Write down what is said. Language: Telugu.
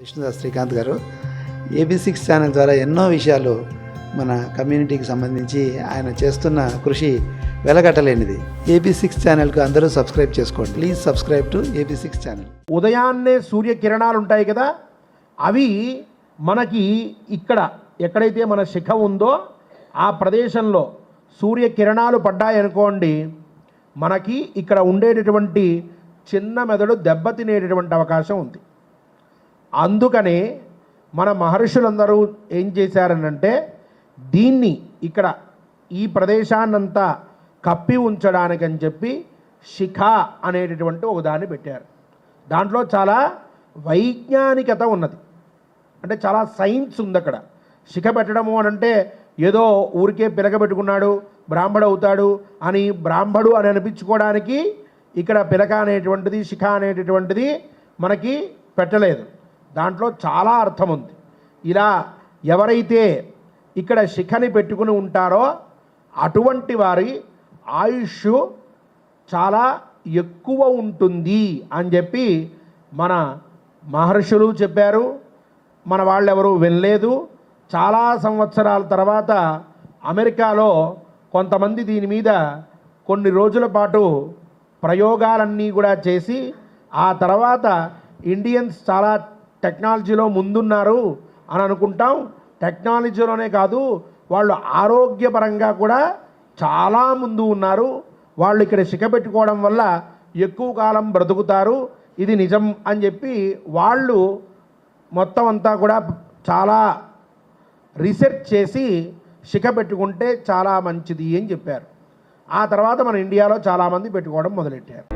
విష్ణుదాస్ శ్రీకాంత్ గారు. ఏబీ సిక్స్ ఛానల్ ద్వారా ఎన్నో విషయాలు మన కమ్యూనిటీకి సంబంధించి ఆయన చేస్తున్న కృషి వెలగట్టలేనిది. ఏబీ సిక్స్ ఛానల్కు అందరూ సబ్స్క్రైబ్ చేసుకోండి. Please subscribe to AB six channel. ఉదయాన్నే సూర్యకిరణాలు ఉంటాయి కదా అవి మనకి ఇక్కడ ఎక్కడైతే మన శిఖ ఉందో ఆ ప్రదేశంలో సూర్యకిరణాలు పడ్డాయనుకోండి మనకి ఇక్కడ ఉండేటటువంటి చిన్న మెదడు దెబ్బతినేటటువంటి అవకాశం ఉంది. అందుకనే మన మహర్షులందరూ ఏం చేశారనంటే దీన్ని ఇక్కడ ఈ ప్రదేశాన్నంతా కప్పి ఉంచడానికని చెప్పి శిఖ అనేటటువంటి ఒక దాన్ని పెట్టారు. దాంట్లో చాలా వైజ్ఞానికత ఉన్నది. అంటే చాలా సైన్స్ ఉంది అక్కడ శిఖ పెట్టడము అని అంటే ఏదో ఊరికే పిలకబెట్టుకున్నాడు బ్రాహ్మడు అవుతాడు అని బ్రాహ్మడు అని అనిపించుకోవడానికి ఇక్కడ పిలక అనేటువంటిది శిఖ అనేటటువంటిది మనకి పెట్టలేదు. దాంట్లో చాలా అర్థం ఉంది. ఇలా ఎవరైతే ఇక్కడ శిఖని పెట్టుకుని ఉంటారో అటువంటి వారి ఆయుష్ చాలా ఎక్కువ ఉంటుంది అని చెప్పి మన మహర్షులు చెప్పారు. మన వాళ్ళెవరూ వినలేదు. చాలా సంవత్సరాల తర్వాత అమెరికాలో కొంతమంది దీని మీద కొన్ని రోజుల పాటు ప్రయోగాలన్నీ కూడా చేసి ఆ తర్వాత ఇండియన్స్ చాలా టెక్నాలజీలో ముందున్నారు అని అనుకుంటాం. టెక్నాలజీలోనే కాదు వాళ్ళు ఆరోగ్యపరంగా కూడా చాలా ముందు ఉన్నారు. వాళ్ళు ఇక్కడ శిఖ పెట్టుకోవడం వల్ల ఎక్కువ కాలం బ్రతుకుతారు. ఇది నిజం అని చెప్పి వాళ్ళు మొత్తం అంతా కూడా చాలా రీసెర్చ్ చేసి శిఖ పెట్టుకుంటే చాలా మంచిది అని చెప్పారు. ఆ తర్వాత మన ఇండియాలో చాలామంది పెట్టుకోవడం మొదలెట్టారు.